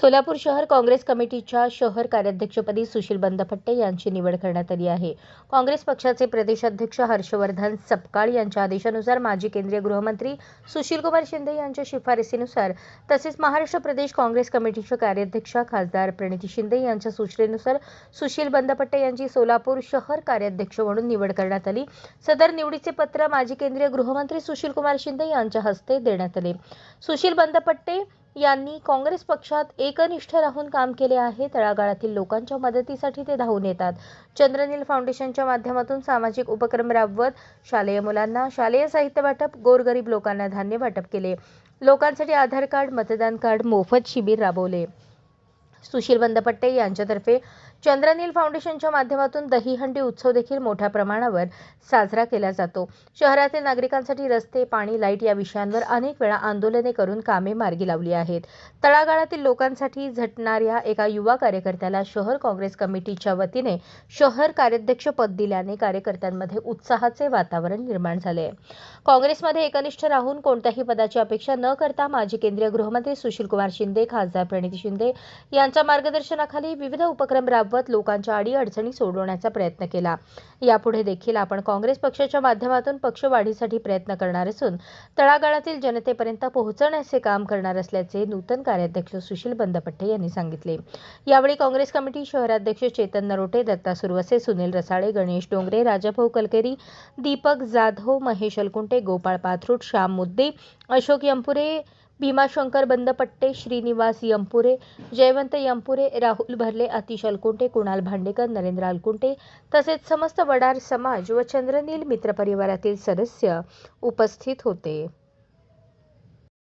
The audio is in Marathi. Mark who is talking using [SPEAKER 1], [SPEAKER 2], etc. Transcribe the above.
[SPEAKER 1] सोलापूर शहर काँग्रेस कमिटीच्या शहर कार्याध्यक्षपदी सुशील बंदफट्टे यांची निवड करण्यात आली आहे. काँग्रेस पक्षाचे प्रदेशाध्यक्ष हर्षवर्धन सपकाळ यांच्या आदेशानुसार माजी केंद्रीय गृहमंत्री सुशीलकुमार शिंदे यांच्या शिफारसीनुसार तसेच महाराष्ट्र प्रदेश काँग्रेस कमिटीच्या कार्याध्यक्षा खासदार प्रणिती शिंदे यांच्या सूचनेनुसार सुशील बंदपट्टे यांची सोलापूर शहर कार्याध्यक्ष म्हणून निवड करण्यात आली. सदर निवडीचे पत्र माजी केंद्रीय गृहमंत्री सुशीलकुमार शिंदे यांच्या हस्ते देण्यात आले. सुशील बंदपट्टे यांनी काँग्रेस पक्षात एकनिष्ठ राहून काम केले आहे. तळागाळातील लोकांच्या मदतीसाठी ते धावून येतात. चंद्रनील फाउंडेशनच्या माध्यमातून सामाजिक उपक्रम राबवत शालेय मुलांना शालेय साहित्य वाटप गोरगरीब लोकांना धान्य वाटप केले. लोकांसाठी आधार कार्ड मतदान कार्ड मोफत शिबिर राबवले. सुशील बंदपट्टे यांच्यातर्फे चंद्रनील फाउंडेशनच्या माध्यमातून दहीहंडी उत्सव देखील मोठ्या प्रमाणावर साजरा केला जातो. शहरातील नागरिकांसाठी रस्ते पाणी लाइट या विषयांवर अनेक वेळा आंदोलने करून कामे मार्गी लावली आहेत. तळागाळातील लोकांसाठी झटणाऱ्या एका युवा कार्यकर्त्याला शहर काँग्रेस कमिटीच्या वतीने शहर कार्याध्यक्ष पद दिल्याने कार्यकर्त्यांमध्ये उत्साहाचे वातावरण निर्माण झाले. काँग्रेसमध्ये एकनिष्ठ राहून कोणत्याही पदाची अपेक्षा न करता माजी केंद्रीय गृहमंत्री सुशीलकुमार शिंदे खासदार प्रणिती शिंदे यांच्या मार्गदर्शनाखाली विविध उपक्रम राब राबवत लोकांच्या अडीअडचणी सोडवण्याचा प्रयत्न केला. यापुढे देखील आपण काँग्रेस पक्षाच्या माध्यमातून पक्षवाढीसाठी प्रयत्न करणार असून तळागाळातील जनतेपर्यंत पोहोचण्याचे काम करणार असल्याचे नूतन कार्याध्यक्ष सुशील बंदपट्टे यांनी सांगितले. यावेळी काँग्रेस कमिटी शहराध्यक्ष चेतन नरोटे दत्ता सुरवसे सुनील रसाळे गणेश डोंगरे राजाभाऊ कलकेरी दीपक जाधव महेश अलकुंटे गोपाळ पाथरूट श्याम मुद्दे अशोक यंपुरे भीमाशंकर बंदपट्टे श्रीनिवास यंपुरे जयवंत यंपुरे राहुल भरले अतिश अलकुंटे कुणाल भांडेकर नरेंद्र अलकुंटे तसेच समस्त वडार समाज व चंद्रनील मित्र परिवारातील सदस्य उपस्थित होते.